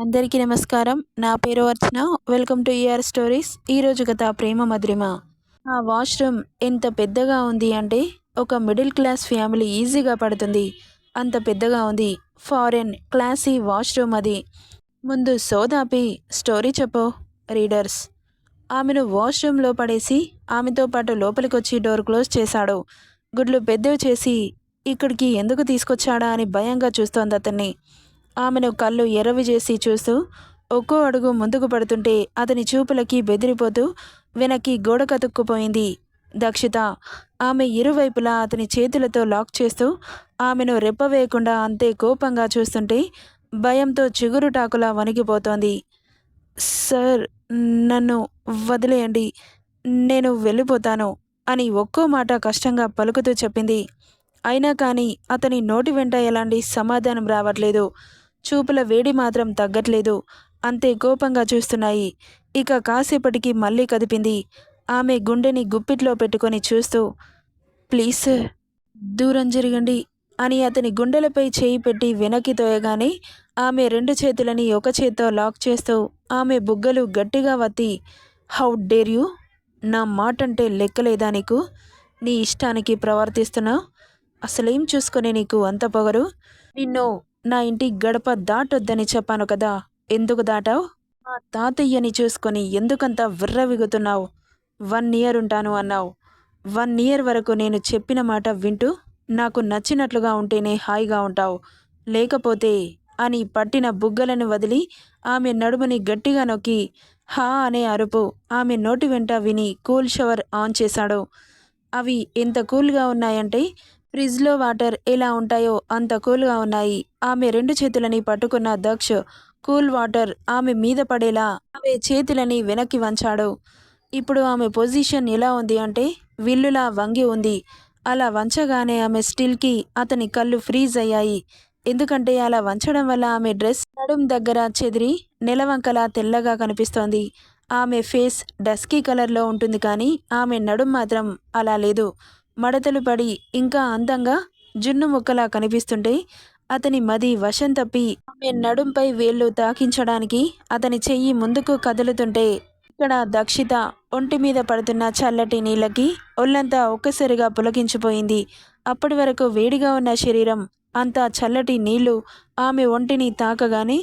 అందరికీ నమస్కారం. నా పేరు Archana. Welcome to ER stories ఈరోజు కథ ప్రేమ మధురిమ. ఆ వాష్రూమ్ ఎంత పెద్దగా ఉంది అంటే ఒక మిడిల్ క్లాస్ ఫ్యామిలీ ఈజీగా పడుతుంది. అంత పెద్దగా ఉంది. ఫారెన్ క్లాసీ వాష్రూమ్ అది. ముందు సోదాపి స్టోరీ చెప్పు రీడర్స్. ఆమెను వాష్రూమ్లో పడేసి ఆమెతో పాటు లోపలికి వచ్చి డోర్ క్లోజ్ చేశాడు. గుడ్లు పెద్దవి చేసి ఇక్కడికి ఎందుకు తీసుకొచ్చాడా? అని భయంగా చూస్తోంది అతన్ని. ఆమెను కళ్ళు ఎర్రవి చేసి చూస్తూ ఒక్కో అడుగు ముందుకు పడుతుంటే అతని చూపులకి బెదిరిపోతూ వెనక్కి గోడ కతుక్కుపోయింది. దక్షిత ఆమె ఇరువైపులా అతని చేతులతో లాక్ చేస్తూ ఆమెను రెప్పవేయకుండా అంతే కోపంగా చూస్తుంటే భయంతో చిగురుటాకులా వణికిపోతోంది. సార్ నన్ను వదిలేయండి నేను వెళ్ళిపోతాను అని ఒక్కో మాట కష్టంగా పలుకుతూ చెప్పింది. అయినా కానీ అతని నోటి వెంట ఎలాంటి సమాధానం రావట్లేదు. చూపుల వేడి మాత్రం తగ్గట్లేదు. అంతే కోపంగా చూస్తున్నాయి. ఇక కాసేపటికి మళ్ళీ కదిపింది. ఆమె గుండెని గుప్పిట్లో పెట్టుకొని చూస్తూ ప్లీజ్ సార్ దూరం జరగండి అని అతని గుండెలపై చేయి పెట్టి వెనక్కి తోయగానే ఆమె రెండు చేతులని ఒక చేత్తో లాక్ చేస్తూ ఆమె బుగ్గలు గట్టిగా వత్తి హౌ డేర్ యూ? నా మాట అంటే లెక్కలేదా నీకు? నీ ఇష్టానికి ప్రవర్తిస్తున్నావు అసలేం చూసుకొని నీకు అంత పొగరు? నిన్ను నా ఇంటి గడప దాటొద్దని చెప్పాను కదా ఎందుకు దాటావు? మా తాతయ్యని చూసుకొని ఎందుకంత విర్రవిగుతున్నావు? వన్ ఇయర్ ఉంటాను అన్నావు. వన్ ఇయర్ వరకు నేను చెప్పిన మాట వింటూ నాకు నచ్చినట్లుగా ఉంటేనే హాయిగా ఉంటావు. లేకపోతే అని పట్టిన బుగ్గలను వదిలి ఆమె నడుముని గట్టిగా నొక్కి హా అనే అరుపు ఆమె నోటి వెంట విని కూల్ షవర్ ఆన్ చేశాడు. అవి ఎంత కూల్గా ఉన్నాయంటే ఫ్రిడ్జ్లో వాటర్ ఎలా ఉంటాయో అంత కూల్గా ఉన్నాయి. ఆమె రెండు చేతులని పట్టుకున్న దక్ష్ కూల్ వాటర్ ఆమె మీద పడేలా ఆమె చేతులని వెనక్కి వంచాడు. ఇప్పుడు ఆమె పొజిషన్ ఎలా ఉంది అంటే విల్లులా వంగి ఉంది. అలా వంచగానే ఆమె స్టిల్కి అతని కళ్ళు ఫ్రీజ్ అయ్యాయి. ఎందుకంటే అలా వంచడం వల్ల ఆమె డ్రెస్ నడుం దగ్గర చెదిరి నెలవంకలా తెల్లగా కనిపిస్తోంది. ఆమె ఫేస్ డస్కీ కలర్లో ఉంటుంది కానీ ఆమె నడుం మాత్రం అలా లేదు. మడతలు పడి ఇంకా అందంగా జున్ను ముక్కలా కనిపిస్తుంటే అతని మది వశం తప్పి ఆమె నడుంపై వేళ్ళు తాకించడానికి అతని చెయ్యి ముందుకు కదులుతుంటే ఇక్కడ దక్షిత ఒంటి మీద పడుతున్న చల్లటి నీళ్ళకి ఒళ్ళంతా ఒక్కసారిగా పులకించిపోయింది. అప్పటి వరకు వేడిగా ఉన్న శరీరం అంతా చల్లటి నీళ్ళు ఆమె ఒంటిని తాకగానే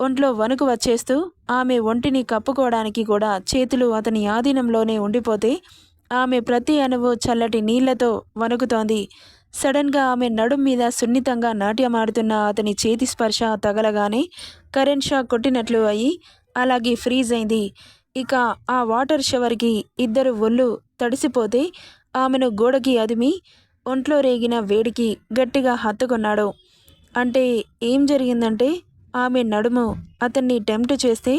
ఒంట్లో వణుకు వచ్చేస్తూ ఆమె ఒంటిని కప్పుకోవడానికి కూడా చేతులు అతని ఆధీనంలోనే ఉండిపోతే ఆమె ప్రతి అణువు చల్లటి నీళ్ళతో వణుకుతోంది. సడన్గా ఆమె నడుం మీద సున్నితంగా నాట్యమాడుతున్న అతని చేతి స్పర్శ తగలగానే కరెంట్ షాక్ కొట్టినట్లు అయ్యి అలాగే ఫ్రీజ్ అయింది. ఇక ఆ వాటర్ షవర్కి ఇద్దరు ఒళ్ళు తడిసిపోతే ఆమెను గోడకి అదిమి ఒంట్లో రేగిన వేడికి గట్టిగా హత్తుకున్నాడు. అంటే ఏం జరిగిందంటే ఆమె నడుము అతన్ని టెంప్ట్ చేస్తే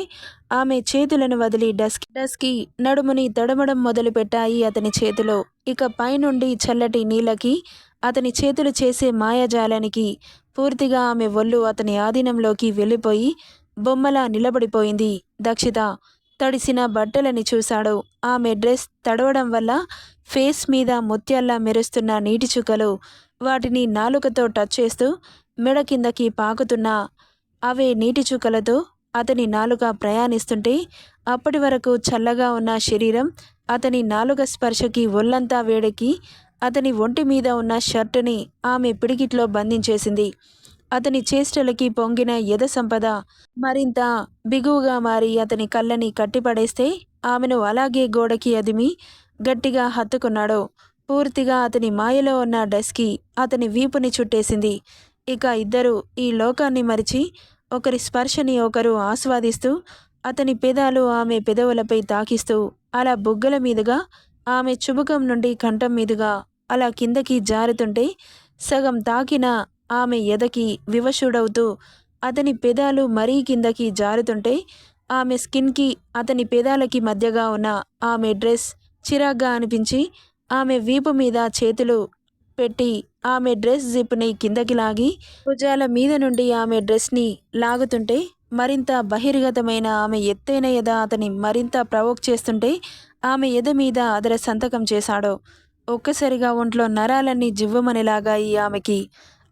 ఆమె చేతులను వదిలి డస్కి డస్కి నడుముని తడమడం మొదలుపెట్టాయి అతని చేతిలో. ఇక పైనుండి చల్లటి నీళ్ళకి అతని చేతులు చేసే మాయాజాలానికి పూర్తిగా ఆమె ఒళ్ళు అతని ఆధీనంలోకి వెళ్ళిపోయి బొమ్మలా నిలబడిపోయింది. దక్షిత తడిసిన బట్టలని చూశాడు. ఆమె డ్రెస్ తడవడం వల్ల ఫేస్ మీద ముత్యాల్లా మెరుస్తున్న నీటి చుక్కలు వాటిని నాలుకతో టచ్ చేస్తూ మెడ కిందకి పాకుతున్న అవే నీటి చుక్కలతో అతని నాలుక ప్రయాణిస్తుంటే అప్పటి వరకు చల్లగా ఉన్న శరీరం అతని నాలుక స్పర్శకి ఒళ్ళంతా వేడెక్కి అతని ఒంటి మీద ఉన్న షర్టుని ఆమె పిడికిట్లో బంధించేసింది. అతని చేష్టలకి పొంగిన యద సంపద మరింత బిగువుగా మారి అతని కళ్ళని కట్టిపడేస్తే ఆమెను అలాగే గోడకి అదిమి గట్టిగా హత్తుకున్నాడు. పూర్తిగా అతని మాయలో ఉన్న డస్కి అతని వీపుని చుట్టేసింది. ఇక ఇద్దరు ఈ లోకాన్ని మరిచి ఒకరి స్పర్శని ఒకరు ఆస్వాదిస్తూ అతని పెదాలు ఆమె పెదవులపై తాకిస్తూ అలా బుగ్గల మీదుగా ఆమె చుబుకం నుండి కంఠం మీదుగా అలా కిందకి జారుతుంటే సగం తాకిన ఆమె ఎదకి వివశుడవుతూ అతని పెదాలు మరీ కిందకి జారుతుంటే ఆమె స్కిన్కి అతని పెదాలకి మధ్యగా ఉన్న ఆమె డ్రెస్ చిరాగ్గా అనిపించి ఆమె వీపు మీద చేతులు పెట్టి ఆమె డ్రెస్ జిప్ని కిందకి లాగి భుజాల మీద నుండి ఆమె డ్రెస్ని లాగుతుంటే మరింత బహిర్గతమైన ఆమె ఎత్తైన ఎద అతని మరింత ప్రవోక్ చేస్తుంటే ఆమె ఎద మీద అదర సంతకం చేశాడు. ఒక్కసారిగా ఒంట్లో నరాలన్నీ జివ్వమనిలాగాయి ఆమెకి.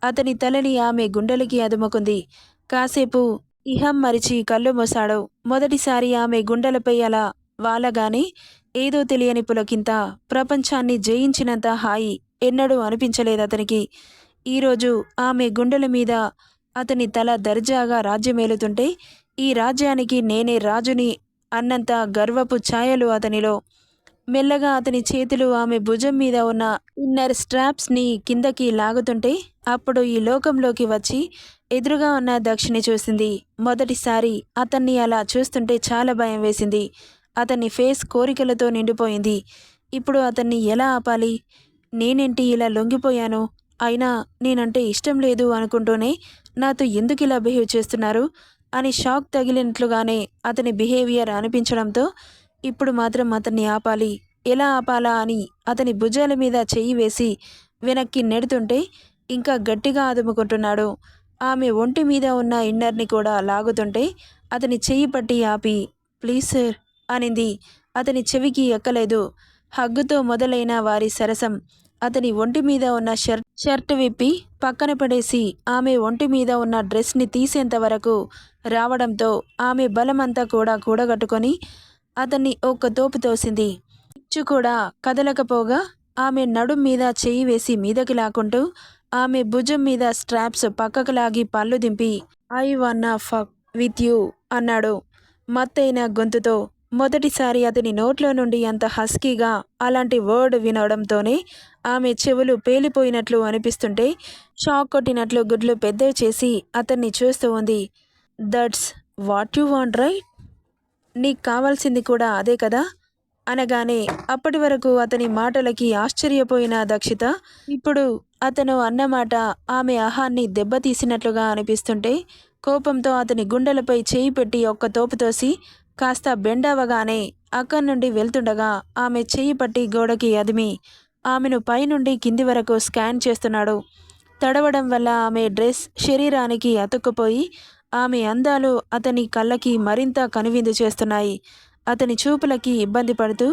అతని తలని ఆమె గుండెలకి అదుముకుంది. కాసేపు ఇహం మరిచి కళ్ళు మూశాడు. మొదటిసారి ఆమె గుండెలపై అలా వాలగానే ఏదో తెలియని పులకింత ప్రపంచాన్ని జయించినంత హాయి ఎన్నడూ అనిపించలేదు అతనికి. ఈరోజు ఆమె గుండెల మీద అతని తల దర్జాగా రాజ్యమేలుతుంటే ఈ రాజ్యానికి నేనే రాజుని అన్నంత గర్వపు ఛాయలు అతనిలో. మెల్లగా అతని చేతులు ఆమె భుజం మీద ఉన్న ఇన్నర్ స్ట్రాప్స్ని కిందకి లాగుతుంటే అప్పుడు ఈ లోకంలోకి వచ్చి ఎదురుగా ఉన్న దక్షిణి చూసింది. మొదటిసారి అతన్ని అలా చూస్తుంటే చాలా భయం వేసింది. అతని ఫేస్ కోరికలతో నిండిపోయింది. ఇప్పుడు అతన్ని ఎలా ఆపాలి? నేనేంటి ఇలా లొంగిపోయాను? అయినా నేనంటే ఇష్టం లేదు అనుకుంటూనే నాతో ఎందుకు ఇలా బిహేవ్ చేస్తున్నారు? అని షాక్ తగిలినట్లుగానే అతని బిహేవియర్ అనిపించడంతో ఇప్పుడు మాత్రం అతన్ని ఆపాలి. ఎలా ఆపాలా అని అతని భుజాల మీద చెయ్యి వేసి వెనక్కి నెడుతుంటే ఇంకా గట్టిగా అదుముకుంటున్నాడు. ఆమె ఒంటి మీద ఉన్న ఇన్నర్ని కూడా లాగుతుంటే అతని చెయ్యి పట్టి ఆపి ప్లీజ్ సార్ అనింది. అతని చెవికి ఎక్కలేదు. హగ్గుతో మొదలైన వారి సరసం. అతని ఒంటి మీద ఉన్న షర్ట్ షర్ట్ విప్పి పక్కన పడేసి ఆమె ఒంటి మీద ఉన్న డ్రెస్ని తీసేంత వరకు రావడంతో ఆమె బలమంతా కూడా కూడగట్టుకొని అతన్ని ఒక్క తోపు తోసింది. ఇచ్చు కూడా కదలకపోగా ఆమె నడుం మీద చేయి వేసి మీదకి లాక్కుంటూ ఆమె భుజం మీద స్ట్రాప్స్ పక్కకు లాగి పళ్ళు దింపి I want fuck with you అన్నాడు మత్తైన గొంతుతో. మొదటిసారి అతని నోట్లో నుండి అంత హస్కీగా అలాంటి వర్డ్ వినడంతోనే ఆమె చెవులు పేలిపోయినట్లు అనిపిస్తుంటే షాక్ కొట్టినట్లు గుడ్లు పెద్దవి చేసి అతన్ని చూస్తూ ఉంది. That's what you want right? నీకు కావాల్సింది కూడా అదే కదా? అనగానే అప్పటి వరకు అతని మాటలకి ఆశ్చర్యపోయిన దక్షిత ఇప్పుడు అతను అన్నమాట ఆమె అహాన్ని దెబ్బతీసినట్లుగా అనిపిస్తుంటే కోపంతో అతని గుండెలపై చేయి పెట్టి ఒక్క తోపు తోసి కాస్త బెండవగానే అక్కడి నుండి వెళ్తుండగా ఆమె చెయ్యి పట్టి గోడకి అదిమి ఆమెను పైనుండి కింది వరకు స్కాన్ చేస్తున్నాడు. తడవడం వల్ల ఆమె డ్రెస్ శరీరానికి అతుక్కుపోయి ఆమె అందాలు అతని కళ్ళకి మరింత కనువిందు చేస్తున్నాయి. అతని చూపులకి ఇబ్బంది పడుతూ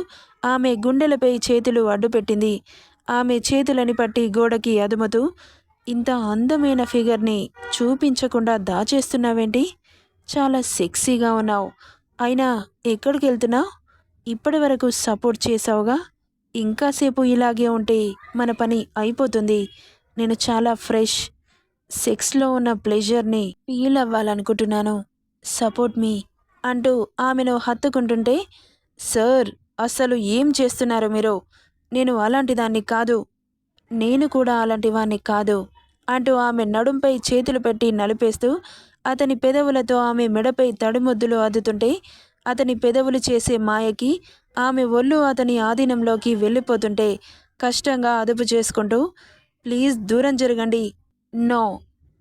ఆమె గుండెలపై చేతులు అడ్డుపెట్టింది. ఆమె చేతులని పట్టి గోడకి అదుముతూ ఇంత అందమైన ఫిగర్ని చూపించకుండా దాచేస్తున్నావేంటి? చాలా సెక్సీగా ఉన్నావు. అయినా ఎక్కడికి వెళ్తున్నావు ఇప్పటి వరకు సపోర్ట్ చేసావుగా? ఇంకాసేపు ఇలాగే ఉంటే మన పని అయిపోతుంది. నేను చాలా ఫ్రెష్ సెక్స్లో ఉన్న ప్లెజర్ని ఫీల్ అవ్వాలనుకుంటున్నాను. సపోర్ట్ మీ అంటూ ఆమెను హత్తుకుంటుంటే సార్ అసలు ఏం చేస్తున్నారు మీరు? నేను అలాంటి దాన్ని కాదు. నేను కూడా అలాంటి వాణ్ణి కాదు అంటూ ఆమె నడుంపై చేతులు పెట్టి నలిపేస్తూ అతని పెదవులతో ఆమె మెడపై తడిముద్దులు అద్దుతుంటే అతని పెదవులు చేసే మాయకి ఆమె ఒళ్ళు అతని ఆధీనంలోకి వెళ్ళిపోతుంటే కష్టంగా అదుపు చేసుకుంటూ ప్లీజ్ దూరం జరగండి. నో.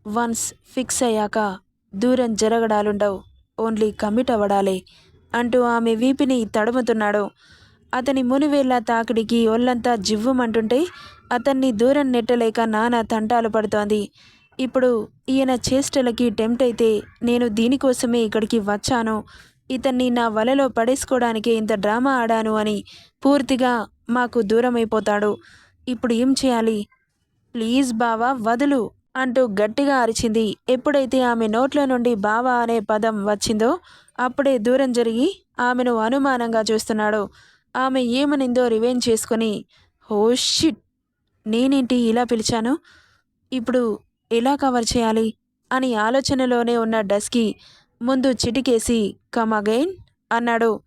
వన్స్ ఫిక్స్ అయ్యాక దూరం జరగడాలుండవు. ఓన్లీ కమిట్ అవ్వడాలే అంటూ ఆమె వీపిని తడుముతున్నాడు. అతని మునివేళ్ళ తాకిడికి ఒళ్ళంతా జివ్వుమంటుంటే అతన్ని దూరం నెట్టలేక నానా తంటాలు పడుతోంది. ఇప్పుడు ఈయన చేష్టలకి టెంప్ట్ అయితే నేను దీనికోసమే ఇక్కడికి వచ్చాను. ఇతన్ని నా వలలో పడేసుకోవడానికి ఇంత డ్రామా ఆడాను అని పూర్తిగా మాకు దూరమైపోతాడు. ఇప్పుడు ఏం చేయాలి? ప్లీజ్ బావా వదులు అంటూ గట్టిగా అరిచింది. ఎప్పుడైతే ఆమె నోట్లో నుండి బావా అనే పదం వచ్చిందో అప్పుడే దూరం జరిగి ఆమెను అనుమానంగా చూస్తున్నాడు. ఆమె ఏమనిందో రివెంజ్ చేసుకొని హో షిట్! నేనేంటి ఇలా పిలిచాను? ఇప్పుడు ఎలా కవర్ చేయాలి అని ఆలోచనలోనే ఉన్న డస్కి ముందు చిటికేసి కమ్ అగైన్ అన్నాడు.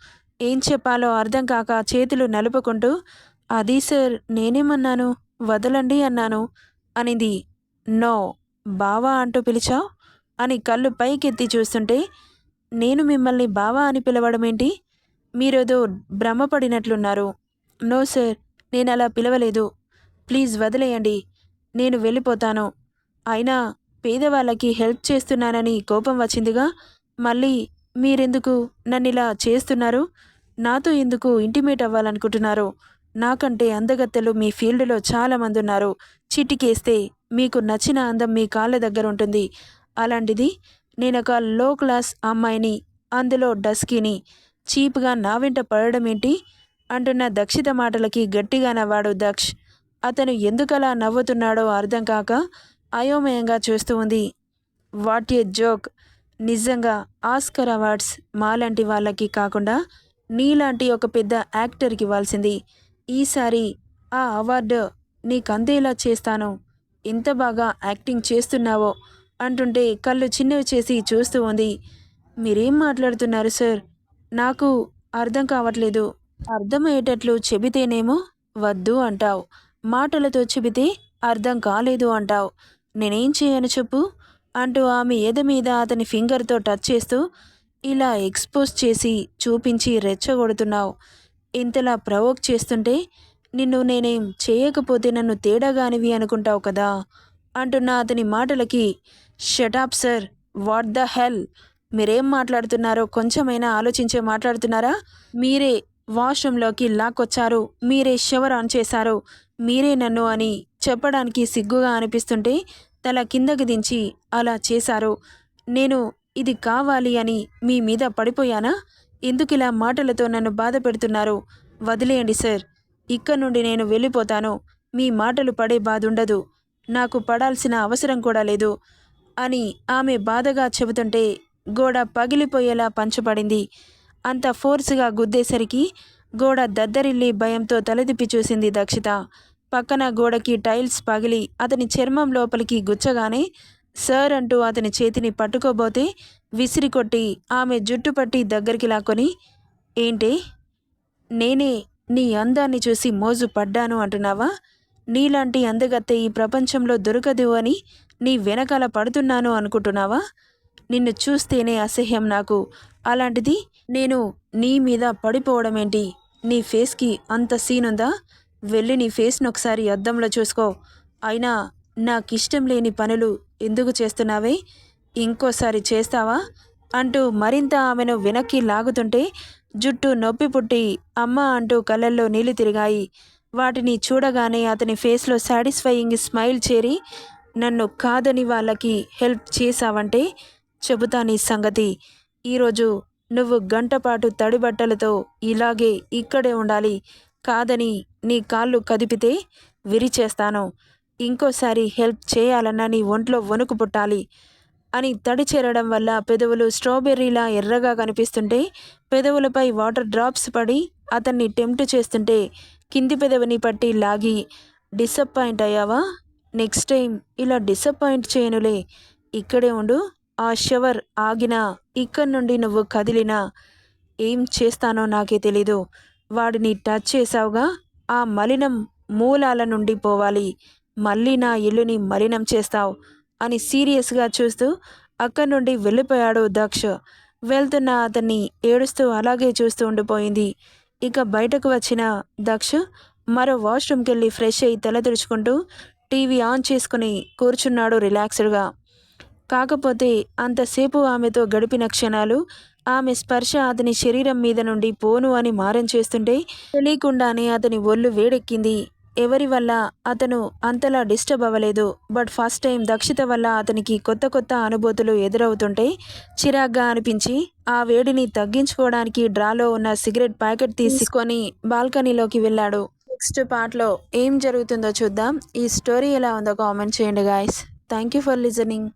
ఏం చెప్పాలో అర్థం కాక చేతులు నలుపుకుంటూ అది సార్ నేనేమన్నాను? వదలండి అన్నాను అనింది. నో బావా అంటూ పిలిచావు? అని కళ్ళు పైకెత్తి చూస్తుంటే నేను మిమ్మల్ని బావా అని పిలవడం ఏంటి? మీరేదో భ్రమపడినట్లున్నారు. నో సార్ నేను అలా పిలవలేదు. ప్లీజ్ వదిలేయండి. నేను వెళ్ళిపోతాను. అయినా పేదవాళ్ళకి హెల్ప్ చేస్తున్నానని కోపం వచ్చిందిగా. మళ్ళీ మీరెందుకు నన్ను ఇలా చేస్తున్నారు? నాతో ఎందుకు ఇంటిమేట్ అవ్వాలనుకుంటున్నారు? నాకంటే అందగత్తెలు మీ ఫీల్డ్లో చాలామంది ఉన్నారు చిటికేస్తే మీకు నచ్చిన అందం మీ కాళ్ళ దగ్గర ఉంటుంది. అలాంటిది నేను ఒక లో క్లాస్ అమ్మాయిని అందులో డస్కీని చీప్గా నా వెంట పడడం ఏంటి? అంటున్న దక్షిత మాటలకి గట్టిగా నవ్వాడు దక్ష్. అతను ఎందుకలా నవ్వుతున్నాడో అర్థం కాక అయోమయంగా చూస్తూ ఉంది. What a joke. నిజంగా ఆస్కర్ అవార్డ్స్ మాలాంటి వాళ్ళకి కాకుండా నీలాంటి ఒక పెద్ద యాక్టర్కి ఇవ్వాల్సింది. ఈసారి ఆ అవార్డు నీకు అందేలా చేస్తాను. ఎంత బాగా యాక్టింగ్ చేస్తున్నావో అంటుంటే కళ్ళు చిన్నవి చేసి చూస్తూ ఉంది. మీరేం మాట్లాడుతున్నారు సార్? నాకు అర్థం కావట్లేదు. అర్థమయ్యేటట్లు చెబితేనేమో వద్దు అంటావు. మాటలతో చెబితే అర్థం కాలేదు అంటావు. నేనేం చేయను చెప్పు అంటూ ఆమె ఎద మీద అతని ఫింగర్తో టచ్ చేస్తూ ఇలా ఎక్స్పోజ్ చేసి చూపించి రెచ్చగొడుతున్నావు. ఇంతలా ప్రవోక్ చేస్తుంటే నిన్ను నేనేం చేయకపోతే నన్ను తేడాగానివి అనుకుంటావు కదా అంటున్న అతని మాటలకి shut up sir what the hell మీరేం మాట్లాడుతున్నారో కొంచెమైనా ఆలోచించే మాట్లాడుతున్నారా? మీరే వాష్రూమ్లోకి లాక్కొచ్చారు. మీరే షవర్ ఆన్ చేశారు. మీరే నన్ను అని చెప్పడానికి సిగ్గుగా అనిపిస్తుంటే తల కిందకి దించి అలా చేశారు. నేను ఇది కావాలి అని మీ మీద పడిపోయానా? ఎందుకు ఇలా మాటలతో నన్ను బాధ పెడుతున్నారు? వదిలేయండి సార్. ఇక్కడ నుండి నేను వెళ్ళిపోతాను. మీ మాటలు పడే బాధ ఉండదు. నాకు పడాల్సిన అవసరం కూడా లేదు అని ఆమె బాధగా చెబుతుంటే గోడ పగిలిపోయేలా పంచబడింది. అంత ఫోర్స్గా గుద్దేసరికి గోడ దద్దరిల్లి భయంతో తలదిప్పి చూసింది దక్షిత. పక్కన గోడకి టైల్స్ పగిలి అతని చర్మం లోపలికి గుచ్చగానే సార్ అంటూ అతని చేతిని పట్టుకోబోతే విసిరి కొట్టి ఆమె జుట్టు పట్టి దగ్గరికి లాక్కొని ఏంటి నేనే నీ అందాన్ని చూసి మోజు పడ్డాను అంటున్నావా? నీలాంటి అందగత్తె ఈ ప్రపంచంలో దొరకదు అని నీ వెనకాల పడుతున్నాను అనుకుంటున్నావా? నిన్ను చూస్తేనే అసహ్యం నాకు. అలాంటిది నేను నీ మీద పడిపోవడం ఏంటి నీ ఫేస్కి అంత సీనుందా? వెళ్ళి నీ ఫేస్ను ఒకసారి అద్దంలో చూసుకో. అయినా నాకిష్టం లేని పనులు ఎందుకు చేస్తున్నావే? ఇంకోసారి చేస్తావా? అంటూ మరింత ఆమెను వెనక్కి లాగుతుంటే జుట్టు నొప్పి పుట్టి అమ్మ అంటూ కళ్ళల్లో నీళ్ళు తిరిగాయి. వాటిని చూడగానే అతని ఫేస్లో సాటిస్ఫైయింగ్ స్మైల్ చేరి నన్ను కాదని వాళ్ళకి హెల్ప్ చేశావంటే చెబుతా నీ సంగతి. ఈరోజు నువ్వు గంటపాటు తడి బట్టలతో ఇలాగే ఇక్కడే ఉండాలి. కాదని నీ కాళ్ళు కదిపితే విరిచేస్తాను. ఇంకోసారి హెల్ప్ చేయాలన్నా నీ ఒంట్లో వణుకు పుట్టాలి అని తడి చేరడం వల్ల పెదవులు స్ట్రాబెర్రీలా ఎర్రగా కనిపిస్తుంటే పెదవులపై వాటర్ డ్రాప్స్ పడి అతన్ని టెంప్ట్ చేస్తుంటే కింది పెదవిని పట్టి లాగి డిసప్పాయింట్ అయ్యావా? నెక్స్ట్ టైం ఇలా డిసప్పాయింట్ చేయనులే. ఇక్కడే ఉండు. ఆ షవర్ ఆగినా ఇక్కడి నుండి నువ్వు కదిలినా. ఏం చేస్తానో నాకే తెలీదు. వాడిని టచ్ చేసావుగా ఆ మలినం మూలాల నుండి పోవాలి. మళ్ళీ నా ఇల్లుని మలినం చేస్తావు అని సీరియస్గా చూస్తూ అక్కడి నుండి వెళ్ళిపోయాడు దక్ష. వెళ్తున్న అతన్ని ఏడుస్తూ అలాగే చూస్తూ ఉండిపోయింది. ఇక బయటకు వచ్చిన దక్ష మరో వాష్రూమ్కి వెళ్ళి ఫ్రెష్ అయ్యి తల టీవీ ఆన్ చేసుకుని కూర్చున్నాడు రిలాక్స్డ్గా. కాకపోతే అంతసేపు ఆమెతో గడిపిన క్షణాలు ఆమె స్పర్శ అతని శరీరం మీద నుండి పోను అని మారం చేస్తుంటే తెలియకుండానే అతని ఒళ్ళు వేడెక్కింది. ఎవరి వల్ల? అతను అంతలా డిస్టర్బ్ అవ్వలేదు. బట్ ఫస్ట్ టైం దక్షిత వల్ల అతనికి కొత్త కొత్త అనుభూతులు ఎదురవుతుంటే చిరాగ్గా అనిపించి ఆ వేడిని తగ్గించుకోవడానికి డ్రాలో ఉన్న సిగరెట్ ప్యాకెట్ తీసుకొని బాల్కనీలోకి వెళ్ళాడు. నెక్స్ట్ పార్ట్లో ఏం జరుగుతుందో చూద్దాం. ఈ స్టోరీ ఎలా ఉందో కామెంట్ చేయండి guys thank you for listening